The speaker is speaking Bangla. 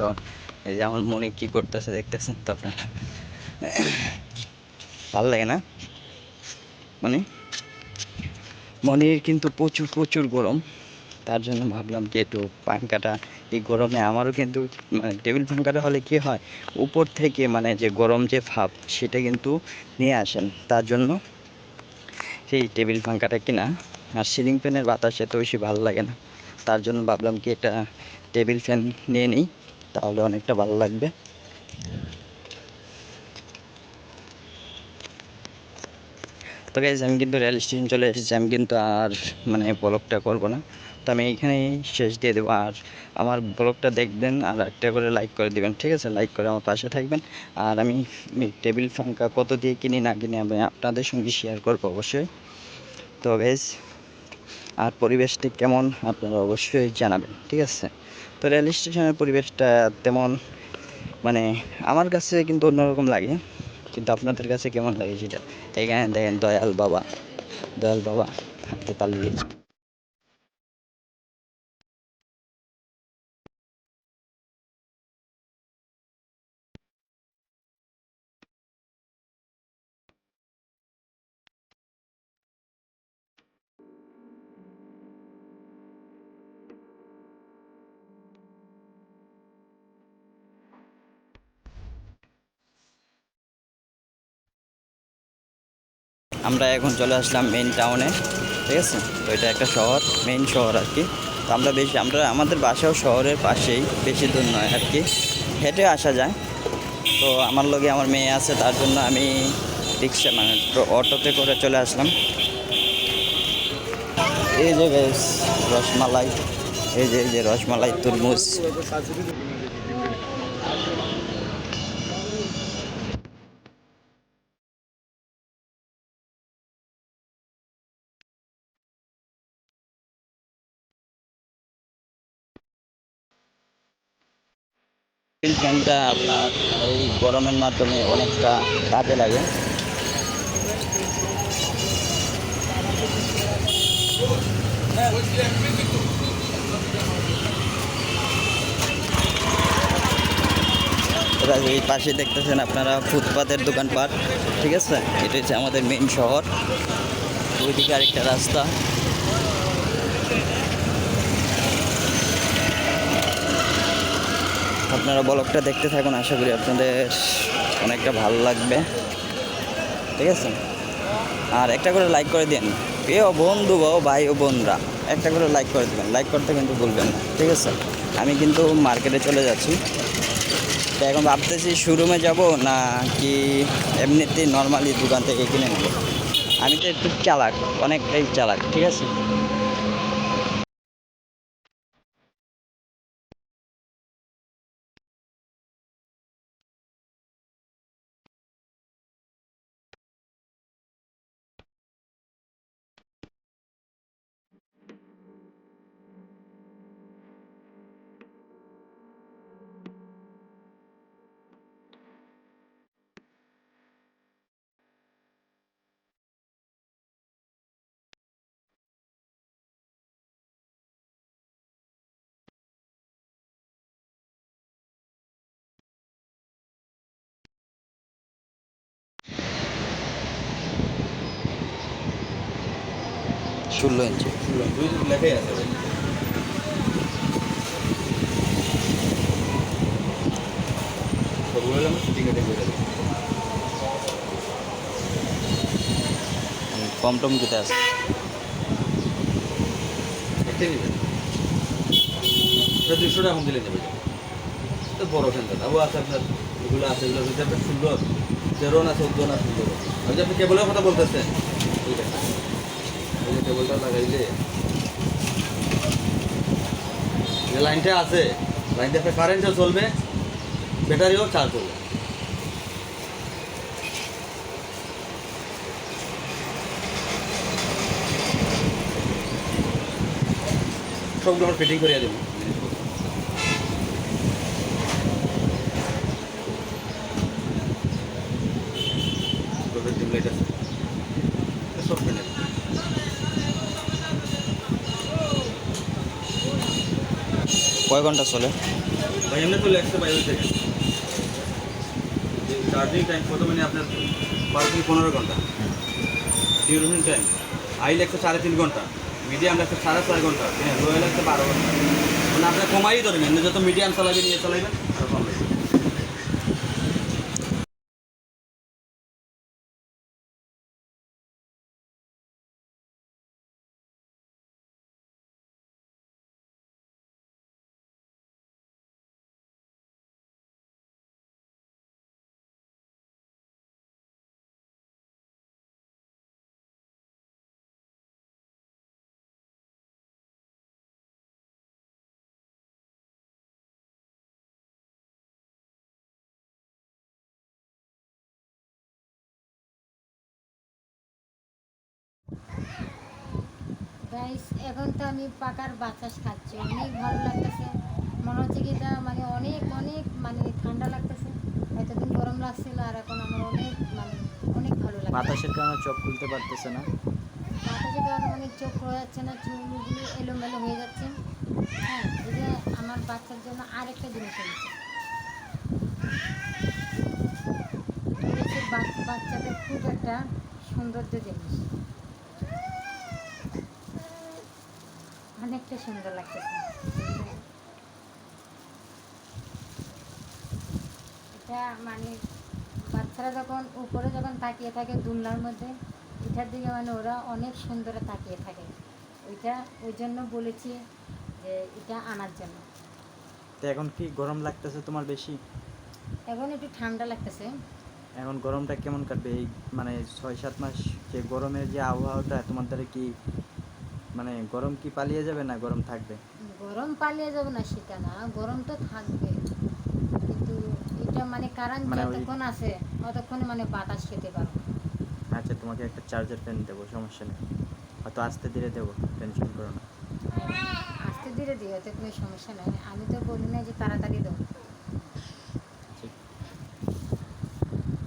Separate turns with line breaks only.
তো এই যে আমার মনে কি করতেছে দেখতেছেন তো আপনারা? ভালো লাগে না? মানে? মনের কিন্তু প্রচুর প্রচুর গরম। তার জন্য ভাবলাম যে একটু পাঙ্খাটা এই গরমে আমারও কিন্তু মানে টেবিল পাঙ্খাটা হলে কি হয়, উপর থেকে মানে যে গরম যে ভাব, সেটা কিন্তু নিয়ে আসেন। তার জন্য সেই টেবিল পাঙ্খাটা কিনা। আর সিলিং ফ্যানের বাতাসে তো বেশি ভালো লাগে না। তার জন্য ভাবলাম কি এটা টেবিল ফ্যান নিয়ে নিই। তাহলে অনেকটা ভালো লাগবে। তো গাইজ আমি কিন্তু রেল স্টেশন চলে এসেছি, আমি কিন্তু আর মানে ব্লগটা করব না। তো আমি এইখানেই শেষ দিয়ে দেবো। আর আমার ব্লগটা দেখবেন আর একটা করে লাইক করে দিবেন, ঠিক আছে? লাইক করে আমার পাশে থাকবেন। আর আমি টেবিল ফাঙ্কা কত দিয়ে কিনি না কিনি আমি আপনাদের সঙ্গে শেয়ার করব অবশ্যই। তো গাইজ আর পরিবেশটি কেমন আপনারা অবশ্যই জানাবেন, ঠিক আছে? তো রেল স্টেশনের পরিবেশটা তেমন মানে আমার কাছে কিন্তু অন্যরকম লাগে, কিন্তু আপনাদের কাছে কেমন লাগে সেটা? এখানে দেখেন, দয়াল বাবা দয়াল বাবা, হাতে তালি আমরা এখন চলে আসলাম মেইন টাউনে ঠিক আছে? তো এটা একটা শহর মেইন শহর আর কি। তো আমরা বেশি, আমরা, আমাদের বাসাও শহরের পাশেই, বেশি দূর নয় আর কি। হেঁটে আসা যায়। তো আমার লগে আমার মেয়ে আছে, তার জন্য আমি রিক্সা মানে অটোতে করে চলে আসলাম। এই যে বেশ রসমালাই। এই যে এই যে রসমালাই, তরমুজ। টেবিল ফ্যানটা আপনার এই গরমের মাধ্যমে অনেকটা কাজে লাগে। এই পাশে দেখতেছেন আপনারা ফুটপাতের দোকানপাট, ঠিক আছে? এটা হচ্ছে আমাদের মেইন শহর। ওইদিকে আরেকটা রাস্তা। আপনারা ব্লগটা দেখতে থাকুন, আশা করি আপনাদের অনেকটা ভালো লাগবে। ঠিক আছে? আর একটা করে লাইক করে দিন। প্রিয় বন্ধু ও ভাই ও বোনরা, একটা করে লাইক করে দেবেন। লাইক করতে কিন্তু ভুলবেন না, ঠিক আছে? আমি কিন্তু মার্কেটে চলে যাচ্ছি। তো এখন ভাবতেছি শোরুমে যাব না কি এমনিতেই নর্মালি দোকান থেকে কিনে নেব? আমি তো একটু চালাক, অনেকটাই চালাক, ঠিক আছে? ষোলো ইঞ্চি।
লেখাই আছে
কম টম কেটে আছে
দুশো টাকা দিলে তো বড় ফ্যান দাদা আবু আছে আপনার, এগুলো আছে, এগুলো আপনার সুন্দর তেরো না চোদ্দ না সুন্দর আপনি কেবলের কথা বলতেছেন কেবলটা লাগাইলে যে লাইনটা আছে। লাইনটা আপনার কারেন্টও চলবে ব্যাটারিও চার্জ হবে। সবগুলো আমার ফিটিং করিয়া দেবো। সব ফ্যানের
কয় ঘণ্টা চলে?
ভাই, এমনি চলে একশো বাইশ থেকে। চার্জিং টাইম কত মানে আপনার বারো থেকে পনেরো ঘণ্টা। ডিউরেশন টাইম আইল একশো সাড়ে তিন ঘণ্টা। মিডিয়াম লাগছে সাড়ে ছয় ঘণ্টা। রয়েল একশো লাগছে বারো ঘণ্টা। মানে আপনার কমাই ধরবেন যত মিডিয়াম চালাবেন, নিয়ে চালাবেন
গাইস এখন তো আমি পাকার বাতাস খাচ্ছি। অনেক ভালো লাগতেছে। মনে হচ্ছে কি এটা মানে অনেক অনেক মানে ঠান্ডা লাগতেছে। এতদিন গরম লাগছিল আর এখন আমার অনেক মানে অনেক ভালো লাগছে।
বাতাসের কারণে চোখ খুলতে পারতেছে না।
বাতাসের কারণে অনেক চোখ খোলা যাচ্ছে না চুলগুলি এলোমেলো হয়ে যাচ্ছে। হ্যাঁ এই যে আমার বাচ্চার জন্য আরেকটা জিনিস হয়েছে বাচ্চাদের খুব একটা সৌন্দর্য জিনিস। অনেকটা সুন্দর লাগতেছে। এটা মানে বাচ্চারা যখন উপরে যখন তাকিয়ে থাকে দুলনার মধ্যে এটার দিকে মানে ওরা অনেক সুন্দরে তাকিয়ে থাকে। ওইটা ওই জন্য বলেছি যে এটা আনার জন্য।
তো এখন কি গরম লাগতেছে তোমার বেশি?
এখন একটু ঠান্ডা লাগতেছে।
এখন গরমটা কেমন কাটবে? এই মানে ছয় সাত মাস যে গরমের যে আবহাওয়াটা তোমাদের কি মানে গরম কি পালিয়ে যাবে না গরম থাকবে?
গরম পালিয়ে যাবে না সেটা না গরম তো থাকবে। কিন্তু এটা মানে কারণ
মানে
যতক্ষণ আছে ততক্ষণ মানে বাতাস খেতে পারব
আচ্ছা তোমাকে একটা চার্জার ফ্যান দেবো সমস্যা নেই। হয়তো আস্তে ধীরে দেবো টেনশন করো না।
আস্তে ধীরে দিও এতে কোনো সমস্যা নেই। আমি তো বলি না যে তাড়াতাড়ি দেবো।